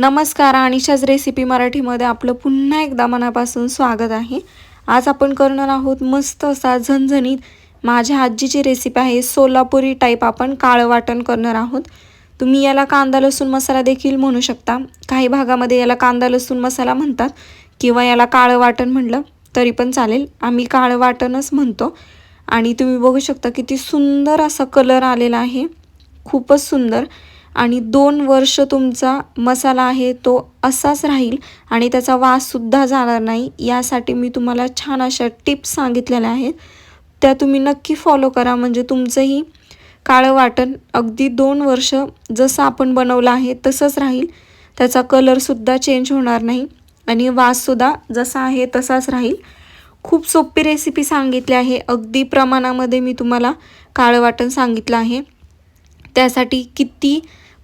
नमस्कार अनिशाच रेसिपी मराठीमध्ये आपलं पुन्हा एकदा मनापासून स्वागत आहे. आज आपण करणार आहोत मस्त असा झणझणीत माझ्या आजीची रेसिपी आहे सोलापुरी टाईप आपण काळं वाटण करणार आहोत. तुम्ही याला कांदा लसूण मसाला देखील म्हणू शकता. काही भागामध्ये याला कांदा लसूण मसाला म्हणतात किंवा याला काळं वाटण म्हणलं तरी पण चालेल. आम्ही काळं वाटणच म्हणतो आणि तुम्ही बघू शकता किती सुंदर असा कलर आलेला आहे. खूपच सुंदर. आणि दोन वर्ष तुमचा मसाला आहे तो असाच राहील आणि त्याचा वाससुद्धा जाणार नाही. यासाठी मी तुम्हाला छान अशा टिप्स सांगितलेल्या आहेत. त्या तुम्ही नक्की फॉलो करा. म्हणजे तुमचंही काळं वाटण अगदी दोन वर्ष जसं आपण बनवलं आहे तसंच राहील. त्याचा कलरसुद्धा चेंज होणार नाही आणि वाससुद्धा जसा आहे तसाच राहील. खूप सोपी रेसिपी सांगितली आहे. अगदी प्रमाणामध्ये मी तुम्हाला काळं वाटण सांगितलं आहे. त्यासाठी किती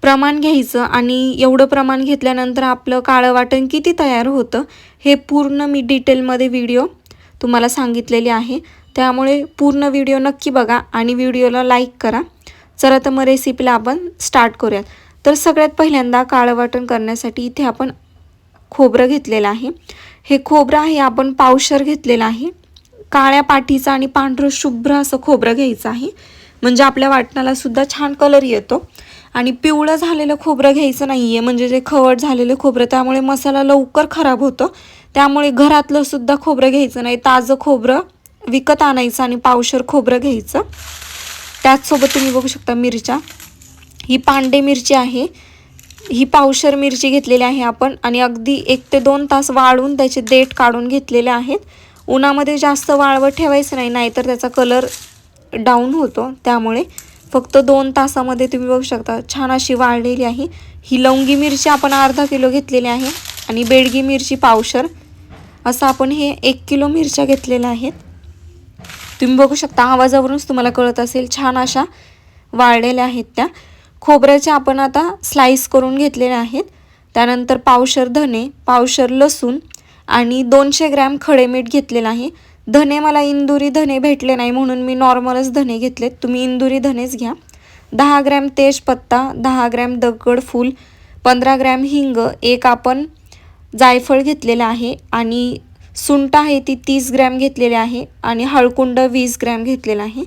प्रमाण घ्यायचं आणि एवढं प्रमाण घेतल्यानंतर आपलं काळं वाटण किती तयार होतं हे पूर्ण मी डिटेलमध्ये व्हिडिओ तुम्हाला सांगितलेली आहे. त्यामुळे पूर्ण व्हिडिओ नक्की बघा आणि व्हिडिओला लाईक करा. चला तर मग रेसिपीला आपण स्टार्ट करूयात. तर सगळ्यात पहिल्यांदा काळं वाटण करण्यासाठी इथे आपण खोबरं घेतलेलं आहे. हे खोबरं आहे आपण पावशर घेतलेलं आहे. काळ्या पाठीचं आणि पांढरं शुभ्र असं खोबरं घ्यायचं आहे. म्हणजे आपल्या वाटणाला सुद्धा छान कलर येतो. आणि पिवळं झालेलं खोबरं घ्यायचं नाही आहे म्हणजे जे खवट झालेलं खोबरं त्यामुळे मसाला लवकर खराब होतो. त्यामुळे घरातलं सुद्धा खोबरं घ्यायचं नाही ताजं खोबरं विकत आणायचं आणि पावशर खोबरं घ्यायचं. त्याचसोबत तुम्ही बघू शकता मिरच्या. ही पांडे मिरची आहे. ही पावशर मिरची घेतलेली आहे आपण आणि अगदी एक ते दोन तास वाळून त्याचे देठ काढून घेतलेले आहेत. उन्हामध्ये जास्त वाळवत ठेवायचं नाही नाहीतर त्याचा कलर डाऊन होतो त्यामुळे. फक्त दोन तासामध्ये तुम्ही बघू शकता. छान अशी वाळलेली आहे. ही लवंगी मिरची आपण अर्धा किलो घेतलेली आहे आणि बेडगी मिरची पावशर. असं आपण हे एक किलो मिरच्या घेतलेल्या आहेत. तुम्ही बघू शकता आवाजावरूनच तुम्हाला कळत असेल छान अशा वाळलेल्या आहेत त्या. खोबऱ्याच्या आपण आता स्लाईस करून घेतलेल्या आहेत. त्यानंतर पावशर धने पावशर लसूण आणि दोनशे ग्रॅम खडे मीठ घेतलेलं आहे. धने मला इंदुरी धने भेटले नाही म्हणून मी नॉर्मलच धने घेतलेत. तुम्ही इंदुरी धनेच घ्या. दहा ग्रॅम तेजपत्ता दहा ग्रॅम दगड फूल पंधरा ग्रॅम हिंग एक आपण जायफळ घेतलेलं आहे आणि सुंट आहे ती तीस ग्रॅम घेतलेली आहे आणि हळकुंड वीस ग्रॅम घेतलेलं आहे.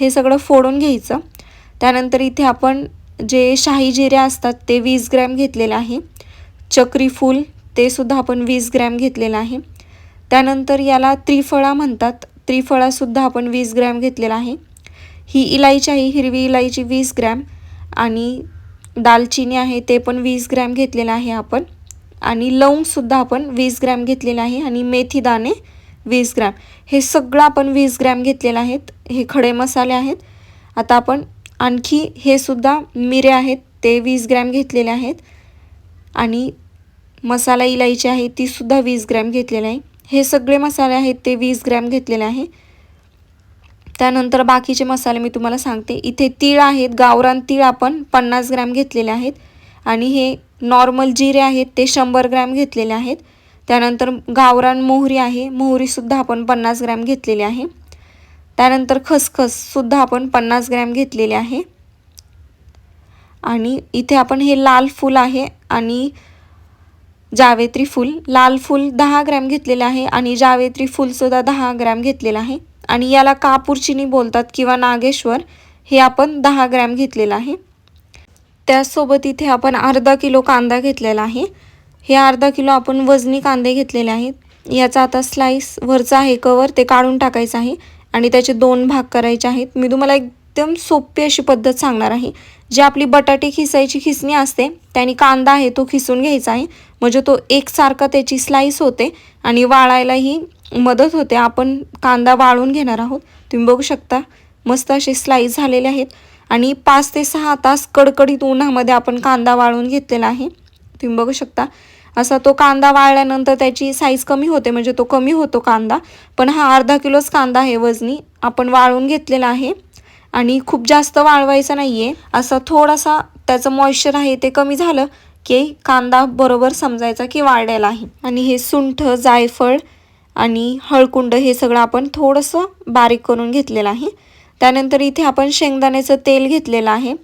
हे सगळं फोडून घ्यायचं. त्यानंतर इथे आपण जे शाही जिरे असतात ते वीस ग्रॅम घेतलेलं आहे. चक्री फूल ते सुद्धा आपण वीस ग्रॅम घेतलेलं आहे. त्यानंतर याला त्रिफळा म्हणतात. त्रिफळासुद्धा आपण वीस ग्रॅम घेतलेला आहे. ही इलायची आहे हिरवी इलायची वीस ग्रॅम आणि दालचिनी आहे ते पण वीस ग्रॅम घेतलेलं आहे आपण. आणि लवंगसुद्धा आपण वीस ग्रॅम घेतलेलं आहे आणि मेथी दाणे वीस ग्रॅम. हे सगळं आपण वीस ग्रॅम घेतलेलं आहेत. हे खडे मसाले आहेत. आता आपण आणखी हे सुद्धा मिरे आहेत ते वीस ग्रॅम घेतलेले आहेत. आणि मसाला इलायची आहे तीसुद्धा वीस ग्रॅम घेतलेलं आहे. हे सगळे मसाले आहेत ते वीस ग्रॅम घेतलेले आहे. त्यानंतर बाकीचे मसाले मी तुम्हाला सांगते. इथे तीळ आहेत गावरान तीळ आपण पन्नास ग्रॅम घेतलेले आहेत. आणि हे नॉर्मल जिरे आहेत ते शंभर ग्रॅम घेतलेले आहेत. त्यानंतर गावरान मोहरी आहे मोहरीसुद्धा आपण पन्नास ग्रॅम घेतलेली आहे. त्यानंतर खसखससुद्धा आपण पन्नास ग्रॅम घेतलेले आहे. आणि इथे आपण हे लाल फूल आहे आणि जावेत्री फूल लाल फूल दहा ग्रॅम घेतलेलं आहे आणि जावेत्री फूलसुद्धा दहा ग्रॅम घेतलेलं आहे. आणि याला कापूरचिनी बोलतात किंवा नागेश्वर हे आपण दहा ग्रॅम घेतलेलं आहे. त्याचसोबत इथे आपण अर्धा किलो कांदा घेतलेला आहे. हे अर्धा किलो आपण वजनी कांदे घेतलेले आहेत. याचा आता स्लाईस वरचा आहे कवर ते काढून टाकायचं आहे आणि त्याचे दोन भाग करायचे आहेत. मी तुम्हाला एकदम सोपी अशी पद्धत सांगणार आहे. जी आपली बटाटे खिसायची खिसणी असते त्याने कांदा आहे तो खिसून घ्यायचा आहे. म्हणजे तो एकसारखा त्याची स्लाईस होते आणि वाळायलाही मदत होते. आपण कांदा वाळून घेणार आहोत. तुम्ही बघू शकता मस्त असे स्लाईस झालेले आहेत. आणि पाच ते सहा तास कडकडीत उन्हामध्ये आपण कांदा वाळून घेतलेला आहे. तुम्ही बघू शकता असा तो कांदा वाळल्यानंतर त्याची साईज कमी होते म्हणजे तो कमी होतो कांदा. पण हा अर्धा किलोच कांदा आहे वजनी. आपण वाळून घेतलेला आहे. आणि खूप जास्त वाळवायचं नाही आहे असा थोडासा त्याचं मॉइश्चर आहे ते कमी झालं की कांदा बरोबर समजायचा की वाळलेला आहे. आणि हे सुंठ जायफळ आणि हळकुंड हे सगळं आपण थोडंसं बारीक करून घेतलेलं आहे. त्यानंतर इथे आपण शेंगदाण्याचं तेल घेतलेलं आहे.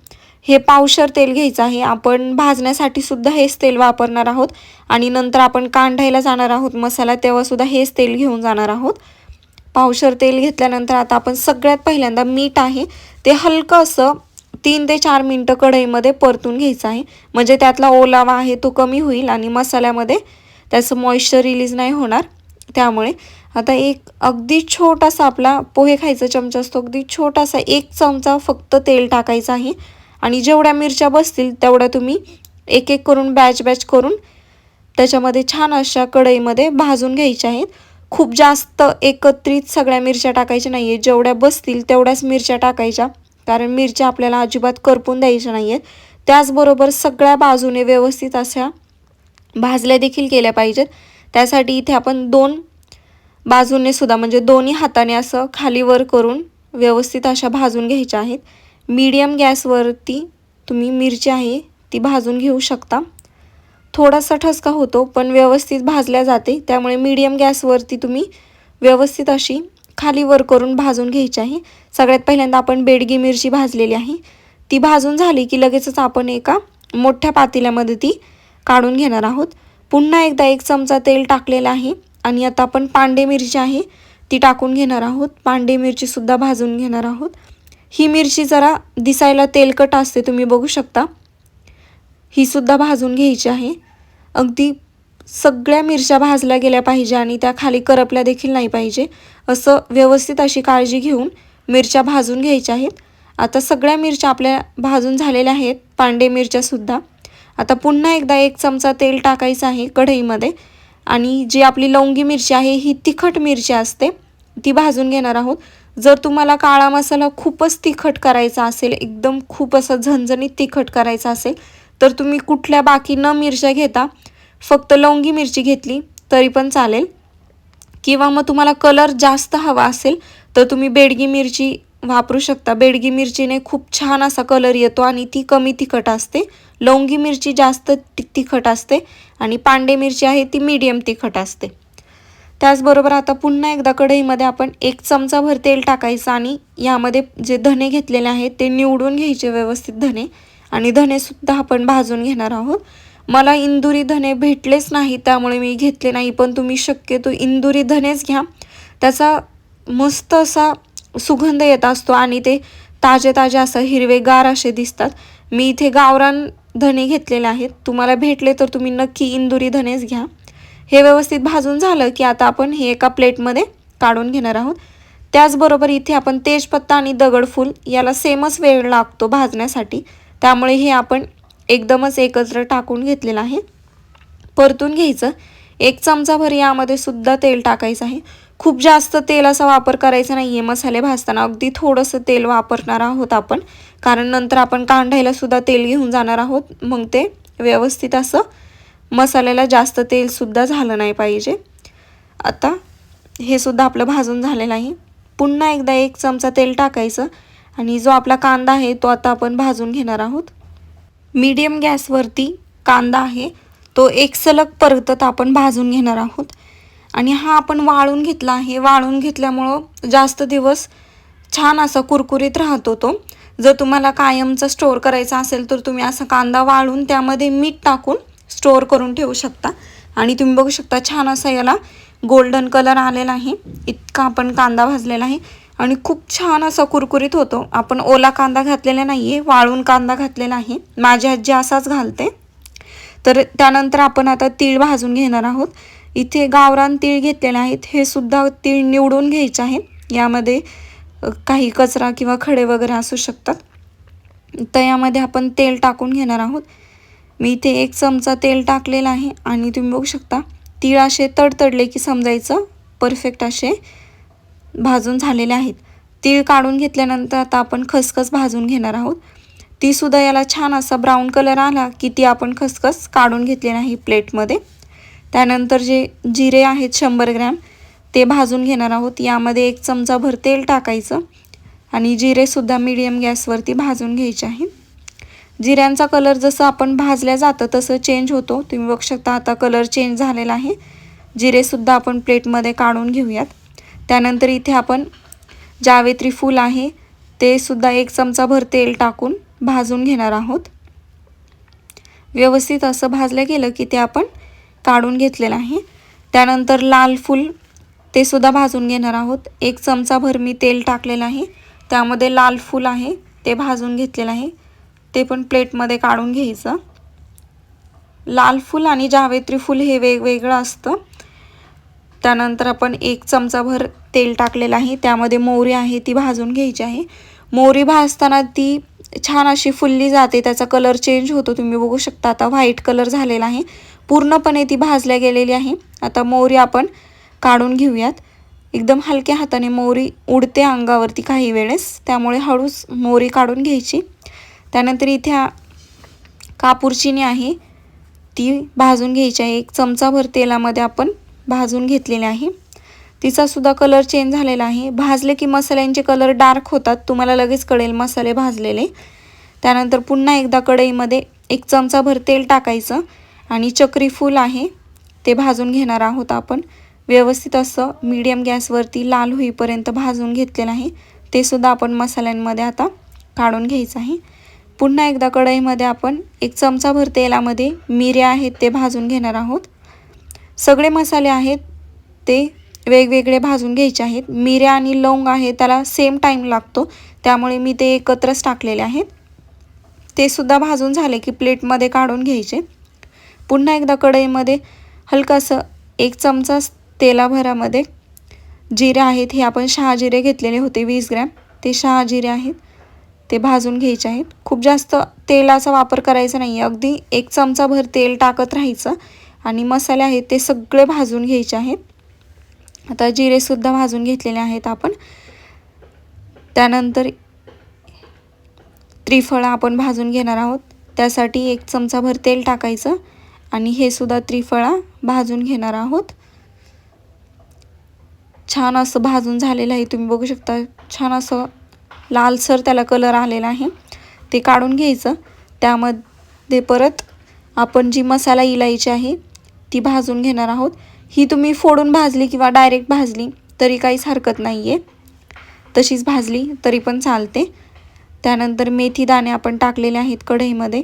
हे पावशर तेल घ्यायचं आहे. आपण भाजण्यासाठी सुद्धा हेच तेल वापरणार आहोत. आणि नंतर आपण कांढायला जाणार आहोत. मसाला तेव्हासुद्धा हेच तेल घेऊन जाणार आहोत. पावशर तेल घेतल्यानंतर आता आपण सगळ्यात पहिल्यांदा मीठ आहे. ते हलकं असं तीन ते चार मिनटं कढईमध्ये परतून घ्यायचं आहे. म्हणजे त्यातला ओलावा आहे तो कमी होईल आणि मसाल्यामध्ये त्याचं मॉइश्चर रिलीज नाही होणार. त्यामुळे आता एक अगदी छोटासा आपला पोहे खायचा चमचा असतो. अगदी छोटासा एक चमचा फक्त तेल टाकायचं आहे. आणि जेवढ्या मिरच्या बसतील तेवढ्या तुम्ही एक एक करून बॅच बॅच करून त्याच्यामध्ये छान अशा कढईमध्ये भाजून घ्यायच्या आहेत. खूप जास्त एकत्रित सगळ्या मिरच्या टाकायच्या नाही आहेत जेवढ्या बसतील तेवढ्याच मिरच्या टाकायच्या. कारण मिरच्या आपल्याला अजिबात करपून द्यायच्या नाही आहेत त्याचबरोबर सगळ्या बाजूने व्यवस्थित अशा भाजल्या देखील केल्या पाहिजेत. त्यासाठी इथे आपण दोन बाजूने सुद्धा म्हणजे दोन्ही हाताने असं खाली वर करून व्यवस्थित अशा भाजून घ्यायच्या आहेत. मीडियम गॅसवरती तुम्ही मिरची आहे ती भाजून घेऊ शकता. थोडासा ठसका होतो पण व्यवस्थित भाजल्या जाते. त्यामुळे मीडियम गॅसवरती तुम्ही व्यवस्थित अशी खाली वर करून भाजून घ्यायची आहे. सगळ्यात पहिल्यांदा आपण बेडगी मिरची भाजलेली आहे. ती भाजून झाली की लगेचच आपण एका मोठ्या पातेल्यामध्ये ती काढून घेणार आहोत. पुन्हा एकदा एक चमचा तेल टाकलेलं आहे आणि आता आपण पांडे मिरची आहे ती टाकून घेणार आहोत. पांडे मिरचीसुद्धा भाजून घेणार आहोत. ही मिरची जरा दिसायला तेलकट असते तुम्ही बघू शकता. ही सुद्धा भाजून घ्यायची आहे. अगदी सगळ्या मिरच्या भाजल्या गेल्या पाहिजे आणि त्या खाली करपल्या देखील नाही पाहिजे. असं व्यवस्थित अशी काळजी घेऊन मिरच्या भाजून घ्यायच्या आहेत. आता सगळ्या मिरच्या आपल्या भाजून झालेल्या आहेत. पांडे मिरच्यासुद्धा आता पुन्हा एकदा एक चमचा तेल टाकायचं आहे कढईमध्ये. आणि जी आपली लवंगी मिरची आहे ही तिखट मिरची असते ती भाजून घेणार आहोत. जर तुम्हाला काळा मसाला खूपच तिखट करायचा असेल एकदम खूप असं झणझणीत तिखट करायचा असेल तर तुम्ही कुठल्या बाकी न मिरच्या घेता फक्त लवंगी मिरची घेतली तरी पण चालेल. किंवा मग तुम्हाला कलर जास्त हवा असेल तर तुम्ही बेडगी मिरची वापरू शकता. बेडगी मिरचीने खूप छान असा कलर येतो आणि ती कमी तिखट असते. लवंगी मिरची जास्त तिखट असते आणि पांडे मिरची आहे ती मीडियम तिखट असते. त्याचबरोबर आता पुन्हा एकदा कढईमध्ये आपण एक चमचाभर तेल टाकायचं आणि यामध्ये जे धने घेतलेले आहेत ते निवडून घ्यायचे व्यवस्थित धने. आणि धनेसुद्धा आपण भाजून घेणार आहोत. मला इंदुरी धने भेटलेच नाही त्यामुळे मी घेतले नाही पण तुम्ही शक्यतो इंदुरी धनेच घ्या. त्याचा मस्त असा सुगंध येत असतो आणि ते ताजे ताजे असं हिरवेगार असे दिसतात. मी इथे गावरान धने घेतलेले आहेत. तुम्हाला भेटले तर तुम्ही नक्की इंदुरी धनेच घ्या. हे व्यवस्थित भाजून झालं की आता आपण हे एका प्लेटमध्ये काढून घेणार आहोत. त्याचबरोबर इथे आपण तेजपत्ता आणि दगडफूल याला सेमच वेळ लागतो भाजण्यासाठी. त्यामुळे हे आपण एकदमच एकत्र टाकून घेतलेलं आहे. परतून घ्यायचं. एक चमचाभर यामध्ये सुद्धा तेल टाकायचं आहे. खूप जास्त तेलाचा वापर करायचा नाही आहे मसाले भाजताना अगदी थोडंसं तेल वापरणार आहोत आपण. कारण नंतर आपण कांढायला सुद्धा तेल घेऊन जाणार आहोत. मग ते व्यवस्थित असं मसाल्याला जास्त तेलसुद्धा झालं नाही पाहिजे. आता हे सुद्धा आपलं भाजून झालेलं आहे. पुन्हा एकदा एक चमचा तेल टाकायचं. आणि जो आपला कांदा आहे तो आता आपण भाजून घेणार आहोत. मीडियम गॅसवरती कांदा आहे तो एक सलग परतत आपण भाजून घेणार आहोत. आणि हा आपण वाळून घेतला आहे. वाळून घेतल्यामुळं जास्त दिवस छान असा कुरकुरीत राहतो तो. जर तुम्हाला कायमचा स्टोअर करायचा असेल तर तुम्ही असा कांदा वाळून त्यामध्ये मीठ टाकून स्टोअर करून ठेवू शकता. आणि तुम्ही बघू शकता छान असा याला गोल्डन कलर आलेला आहे. इतका आपण कांदा भाजलेला आहे. आणि खूप छान असा कुरकुरीत होतो. आपण ओला कांदा घातलेला नाही आहे वाळून कांदा घातलेला आहे. माझी आजी असाच घालते. तर त्यानंतर आपण आता तीळ भाजून घेणार आहोत. इथे गावरान तीळ घेतलेले आहेत. हे सुद्धा तीळ निवडून घ्यायचे आहेत यामध्ये काही कचरा किंवा खडे वगैरे असू शकतात. तर यामध्ये आपण तेल टाकून घेणार आहोत. मी इथे एक चमचा तेल टाकलेला आहे. आणि तुम्ही बघू शकता तीळ असे तडतडले की समजायचं. परफेक्ट असे. भाजून झालेले आहेत. तीळ काढून घेतल्यानंतर आता आपण खसखस भाजून घेणार आहोत. तीसुद्धा याला छान असा ब्राऊन कलर आला की ती आपण खसखस काढून घेतली नाही प्लेटमध्ये. त्यानंतर जे जिरे आहेत शंभर ग्रॅम ते भाजून घेणार आहोत. यामध्ये एक चमचाभर तेल टाकायचं आणि जिरेसुद्धा मीडियम गॅसवरती भाजून घ्यायचे आहे जिऱ्यांचा कलर जसं आपण भाजल्या जातं तसं चेंज होतो. तुम्ही बघू शकता आता कलर चेंज झालेला आहे. जिरेसुद्धा आपण प्लेटमध्ये काढून घेऊयात. त्यानंतर इथे आपण जावेत्री फूल आहे. ते सुद्धा एक चमचाभर तेल टाकून भाजून घेणार आहोत. व्यवस्थित असं भाजलं गेलं की ते आपण काढून घेतलेलं आहे. त्यानंतर लाल फूल ते सुद्धा भाजून घेणार आहोत. एक चमचाभर मी तेल टाकलेलं आहे. त्यामध्ये लाल फूल आहे ते भाजून घेतलेलं आहे. ते पण प्लेटमध्ये काढून घ्यायचं. लाल फूल आणि जावेत्री फूल हे वेगवेगळं असतं. त्यानंतर आपण एक चमचाभर तेल टाकलेलं आहे. त्यामध्ये मोहरी आहे ती भाजून घ्यायची आहे. मोहरी भाजताना ती छान अशी फुलली जाते. त्याचा कलर चेंज होतो. तुम्ही बघू शकता आता व्हाईट कलर झालेला आहे. पूर्णपणे ती भाजल्या गेलेली आहे. आता मोहरी आपण काढून घेऊयात. एकदम हलक्या हाताने मोहरी उडते अंगावरती काही वेळेस. त्यामुळे हळूच मोहरी काढून घ्यायची. त्यानंतर इथे कापूरचिनी आहे. ती भाजून घ्यायची आहे. एक चमचाभर तेलामध्ये आपण भाजून घेतलेले आहे. तिचा सुद्धा कलर चेंज झालेला आहे. भाजले की मसाल्यांचे कलर डार्क होतात. तुम्हाला लगेच कळेल मसाले भाजलेले. त्यानंतर पुन्हा एकदा कढईमध्ये एक चमचाभर तेल टाकायचं आणि चक्री फूल आहे ते भाजून घेणार आहोत आपण. व्यवस्थित असं मीडियम गॅसवरती लाल होईपर्यंत भाजून घेतलेलं आहे. ते सुद्धा आपण मसाल्यांमध्ये आता काढून घ्यायचं आहे. पुन्हा एकदा कढईमध्ये आपण एक चमचाभर तेलामध्ये मिऱ्या आहेत ते भाजून घेणार आहोत. सगळे मसाले आहेत ते वेगवेगळे भाजून घ्यायचे आहेत. मिऱ्या आणि लवंग आहे त्याला सेम टाईम लागतो. त्यामुळे मी ते एकत्रच टाकलेले आहेत. ते सुद्धा भाजून झाले की प्लेटमध्ये काढून घ्यायचे. पुन्हा एकदा कढईमध्ये हलकंसं एक चमचा तेलाभरामध्ये जिरे आहेत हे आपण शहाजिरे घेतलेले होते वीस ग्रॅम. ते शहाजिरे आहेत ते भाजून घ्यायचे आहेत. खूप जास्त तेलाचा वापर करायचा नाही अगदी एक चमचाभर तेल टाकत राहायचं. आणि मसाले आहेत ते सगळे भाजून घ्यायचे आहेत. आता जिरेसुद्धा भाजून घेतलेले आहेत आपण. त्यानंतर त्रिफळं आपण भाजून घेणार आहोत. त्यासाठी एक चमचाभर तेल टाकायचं आणि हे सुद्धा त्रिफळा भाजून घेणार आहोत. छान असं भाजून झालेलं आहे. तुम्ही बघू शकता छान असं लालसर त्याला कलर आलेला आहे. ते काढून घ्यायचं. त्यामध्ये परत आपण जी मसाला इलायची आहे ती भाजून घेणार आहोत. ही तुम्ही फोडून भाजली किंवा डायरेक्ट भाजली तरी काहीच हरकत नाही आहे तशीच भाजली तरी पण चालते. त्यानंतर मेथी दाणे आपण टाकलेले आहेत कढईमध्ये.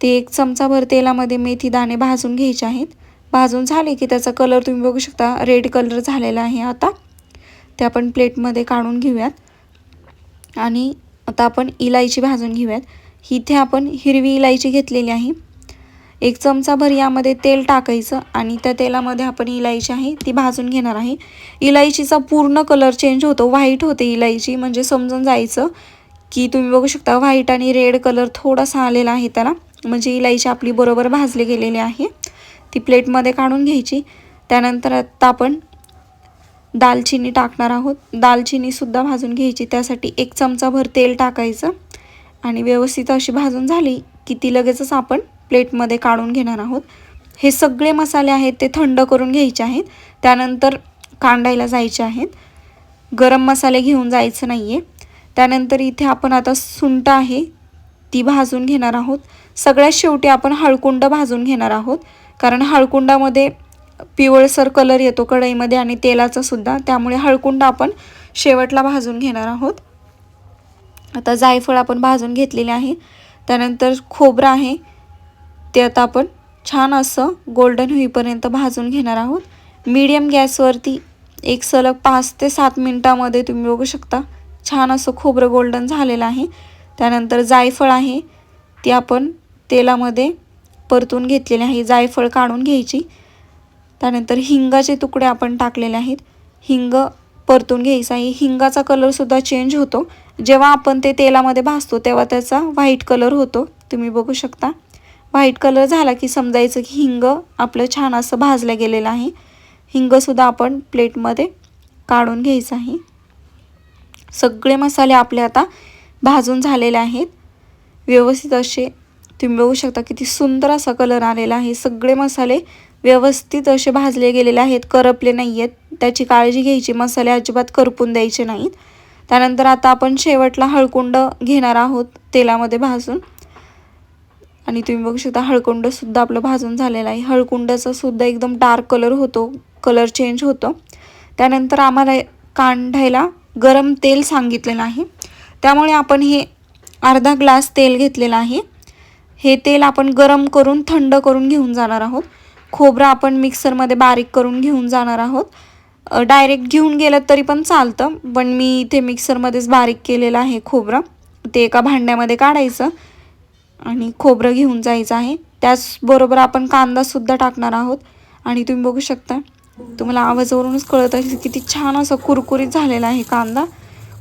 ते एक चमचाभर तेलामध्ये मेथी दाणे भाजून घ्यायचे आहेत. भाजून झाले की त्याचा कलर तुम्ही बघू शकता रेड कलर झालेला आहे आता. ते आपण प्लेटमध्ये काढून घेऊयात. आणि आता आपण इलायची भाजून घेऊयात. इथे आपण हिरवी इलायची घेतलेली आहे. एक चमचाभर यामध्ये तेल टाकायचं आणि त्या तेलामध्ये आपण इलायची आहे ती भाजून घेणार आहे. इलायचीचा पूर्ण कलर चेंज होतो व्हाईट होते इलायची. म्हणजे समजून जायचं की तुम्ही बघू शकता व्हाईट आणि रेड कलर थोडासा आलेला आहे त्याला. म्हणजे इलायची आपली बरोबर भाजली गेलेली आहे. ती प्लेटमध्ये काढून घ्यायची. त्यानंतर आता आपण दालचिनी टाकणार आहोत. दालचिनीसुद्धा भाजून घ्यायची. त्यासाठी एक चमचाभर तेल टाकायचं. आणि व्यवस्थित अशी भाजून झाली की ती लगेचच आपण प्लेटमध्ये काढून घेणार आहोत. हे सगळे मसाले आहेत ते थंड करून घ्यायचे आहेत. त्यानंतर कांडायला जायचे आहेत. गरम मसाले घेऊन जायचं नाही आहे त्यानंतर इथे आपण आता सुंट आहे ती भाजून घेणार आहोत. सगळ्यात शेवटी आपण हळकुंड भाजून घेणार आहोत. कारण हळकुंडामध्ये पिवळसर कलर येतो कढईमध्ये आणि तेलाचा सुद्धा. त्यामुळे हळकुंड आपण शेवटला भाजून घेणार आहोत. आता जायफळ आपण भाजून घेतलेले आहे. त्यानंतर खोबरं आहे. ते आता आपण छान असं गोल्डन होईपर्यंत भाजून घेणार आहोत. मीडियम गॅसवरती एक सलग पाच ते सात मिनटामध्ये तुम्ही बघू शकता छान असं खोबरं गोल्डन झालेलं आहे. त्यानंतर जायफळ आहे ती आपण तेलामध्ये परतून घेतलेले आहे. जायफळ काढून घ्यायची. त्यानंतर हिंगाचे तुकडे आपण टाकलेले आहेत. हिंग परतून घ्यायचा आहे. हिंगाचा कलरसुद्धा चेंज होतो. जेव्हा आपण ते तेलामध्ये भाजतो तेव्हा त्याचा व्हाईट कलर होतो. तुम्ही बघू शकता. व्हाईट कलर झाला की समजायचं की हिंग आपलं छान असं भाजलं गेलेलं आहे. हिंगसुद्धा आपण प्लेटमध्ये काढून घ्यायचं आहे. सगळे मसाले आपले आता भाजून झालेले आहेत. व्यवस्थित असे तुम्ही बघू शकता किती सुंदर असा कलर आलेला आहे. सगळे मसाले व्यवस्थित असे भाजले गेलेले आहेत. करपले नाही आहेत. त्याची काळजी घ्यायची. मसाले अजिबात करपून द्यायचे नाहीत. त्यानंतर आता आपण शेवटला हळकुंड घेणार आहोत तेलामध्ये भाजून. आणि तुम्ही बघू शकता हळकुंडसुद्धा आपलं भाजून झालेलं आहे. हळकुंडाचा सुद्धा एकदम डार्क कलर होतो कलर चेंज होतो. त्यानंतर आम्हाला कांढायला गरम तेल सांगितलेलं आहे. त्यामुळे आपण हे अर्धा ग्लास तेल घेतलेलं आहे. हे तेल आपण गरम करून थंड करून घेऊन जाणार आहोत. खोबरं आपण मिक्सरमध्ये बारीक करून घेऊन जाणार आहोत. डायरेक्ट घेऊन गेलं तरी पण चालतं पण मी इथे मिक्सरमध्येच बारीक केलेलं आहे खोबरं. ते एका भांड्यामध्ये काढायचं. आणि खोबरं घेऊन जायचं आहे. त्याचबरोबर आपण कांदासुद्धा टाकणार आहोत. आणि तुम्ही बघू शकता तुम्हाला आवाजावरूनच कळत असेल किती छान असं कुरकुरीत झालेला आहे कांदा.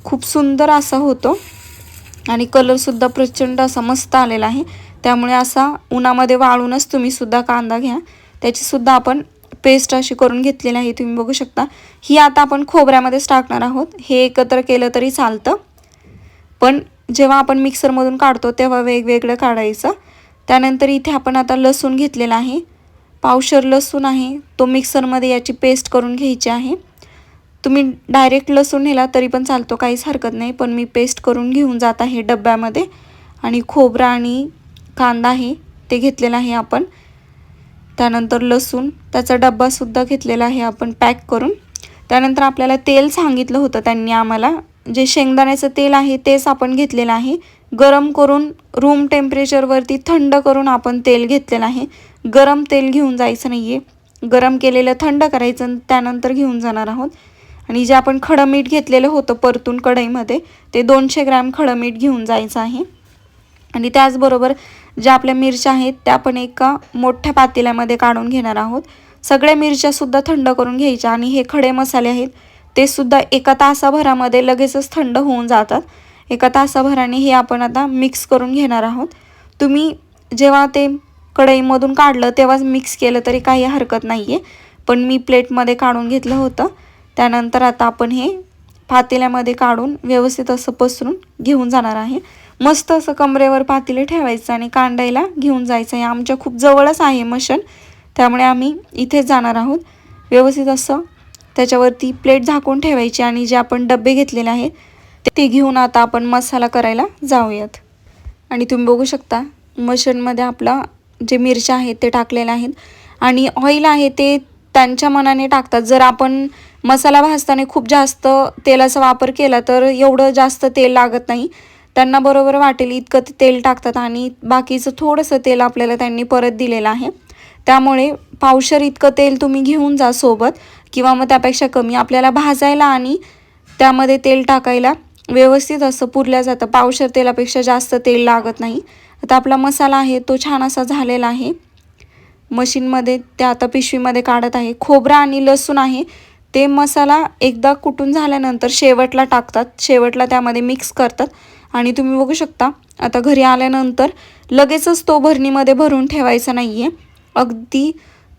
खूप सुंदर असा होतो. आणि कलरसुद्धा प्रचंड असा मस्त आलेला आहे. त्यामुळे असा उन्हामध्ये वाळूनच तुम्हीसुद्धा कांदा घ्या. त्याचीसुद्धा आपण पेस्ट अशी करून घेतलेली आहे. तुम्ही बघू शकता ही आता आपण खोबऱ्यामध्येच टाकणार आहोत. हे एकत्र केलं तरी चालतं. पण जेव्हा आपण मिक्सरमधून काढतो तेव्हा वेगवेगळं काढायचं. त्यानंतर इथे आपण आता लसूण घेतलेला आहे. पावशर लसूण आहे. तो मिक्सरमध्ये याची पेस्ट करून घ्यायची आहे. तुम्ही डायरेक्ट लसूण नेला तरी पण चालतो काहीच हरकत नाही. पण मी पेस्ट करून घेऊन जात आहे डब्यामध्ये. आणि खोबरा आणि कांदा आहे ते घेतलेलं आहे आपण. त्यानंतर लसूण त्याचा डब्बासुद्धा घेतलेला आहे आपण पॅक करून. त्यानंतर आपल्याला तेल सांगितलं होतं त्यांनी आम्हाला. जे शेंगदाण्याचं तेल आहे तेच आपण घेतलेलं आहे. गरम करून रूम टेम्परेचरवरती थंड करून आपण तेल घेतलेलं आहे. गरम तेल घेऊन जायचं नाही आहे गरम केलेलं थंड करायचं त्यानंतर घेऊन जाणार आहोत. आणि जे आपण खडं मीठ घेतलेलं होतं परतून कढईमध्ये ते दोनशे ग्रॅम खडं मीठ घेऊन जायचं आहे. आणि त्याचबरोबर ज्या आपल्या मिरच्या आहेत त्या आपण एका मोठ्या पातेल्यामध्ये काढून घेणार आहोत. सगळ्या मिरच्यासुद्धा थंड करून घ्यायच्या आणि हे खडे मसाले आहेत. ते सुद्धा एका तासाभरामध्ये लगेचच थंड होऊन जातात. एका तासाभराने हे आपण आता मिक्स करून घेणार आहोत. तुम्ही जेव्हा ते कढईमधून काढलं तेव्हाच मिक्स केलं तरी काही हरकत नाही आहे पण मी प्लेटमध्ये काढून घेतलं होतं. त्यानंतर आता आपण हे पातेल्यामध्ये काढून व्यवस्थित असं पसरून घेऊन जाणार आहे. मस्त असं कमरेवर पातेले ठेवायचं आणि कांडायला घेऊन जायचं. आहे आमच्या खूप जवळच आहे मशन. त्यामुळे आम्ही इथेच जाणार आहोत. व्यवस्थित असं त्याच्यावरती प्लेट झाकून ठेवायची आणि जे आपण डबे घेतलेले आहेत ते घेऊन आता आपण मसाला करायला जाऊयात. आणि तुम्ही बघू शकता मशनमध्ये आपला जे मिरच्या आहेत ते टाकलेले आहेत. आणि ऑइल आहे ते त्यांच्या मनाने टाकतात. जर आपण मसाला भाजताना खूप जास्त तेलाचा वापर केला तर एवढं जास्त तेल लागत नाही. त्यांना बरोबर वाटेल इतकं ते तेल टाकतात आणि बाकीचं थोडंसं तेल आपल्याला त्यांनी परत दिलेलं आहे. त्यामुळे पावशर इतकं तेल तुम्ही घेऊन जा सोबत. किंवा मग त्यापेक्षा कमी आपल्याला भाजायला आणि त्यामध्ये तेल टाकायला व्यवस्थित असं पुरल्या जातं. पावशर तेलापेक्षा जास्त तेल लागत नाही. आता आपला मसाला आहे तो छान असा झालेला आहे. मशीनमध्ये त्या आता पिशवीमध्ये काढत आहे. खोबरा आणि लसूण आहे. ते मसाला एकदा कुटून झाल्यानंतर शेवटला टाकतात. शेवटला त्यामध्ये मिक्स करतात. आणि तुम्ही बघू शकता आता घरी आल्यानंतर लगेचच तो भरणीमध्ये भरून ठेवायचा नाही आहे अगदी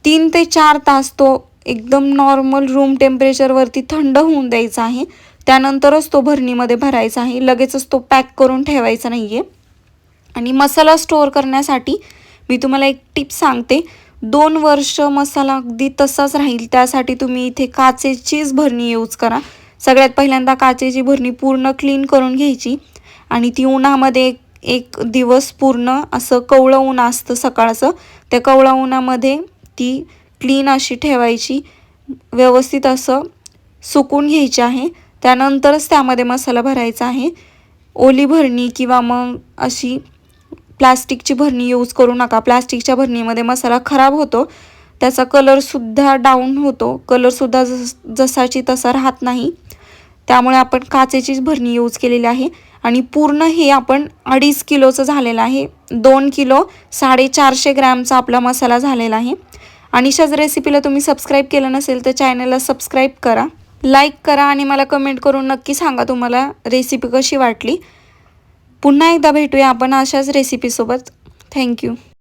तीन ते चार तास तो एकदम नॉर्मल रूम टेम्परेचरवरती थंड होऊन द्यायचा आहे. त्यानंतरच तो भरणीमध्ये भरायचा आहे. लगेचच तो पॅक करून ठेवायचा नाही आहे आणि मसाला स्टोअर करण्यासाठी मी तुम्हाला एक टिप सांगते. दोन वर्ष मसाला अगदी तसाच राहील. त्यासाठी तुम्ही इथे काचेचीच भरणी यूज करा. सगळ्यात पहिल्यांदा काचेची भरणी पूर्ण क्लीन करून घ्यायची. आणि ती उन्हामध्ये एक दिवस पूर्ण असं कवळं ऊन असतं सकाळचं. त्या कवळं उन्हामध्ये ती क्लीन अशी ठेवायची व्यवस्थित असं सुकून घ्यायची आहे. त्यानंतरच त्यामध्ये मसाला भरायचा आहे. ओली भरणी किंवा मग अशी प्लास्टिकची भरणी यूज करू नका. प्लास्टिकच्या भरणीमध्ये मसाला खराब होतो. त्याचा कलरसुद्धा डाऊन होतो. कलरसुद्धा जस जसाची तसा राहत नाही. त्यामुळे आपण काचेचीच भरणी यूज केलेली आहे. आणि पूर्ण हे आपण अडीच किलोचं झालेलं आहे. दोन किलो साडेचारशे ग्रॅमचा आपला मसाला झालेला आहे. अनिशाज रेसिपीला तुम्ही सबस्क्राईब केलं नसेल तर चॅनलला सबस्क्राईब करा. लाईक करा आणि मला कमेंट करून नक्की सांगा तुम्हाला रेसिपी कशी वाटली. पुन्हा एकदा भेटूया आपण अशाच रेसिपीसोबत थँक्यू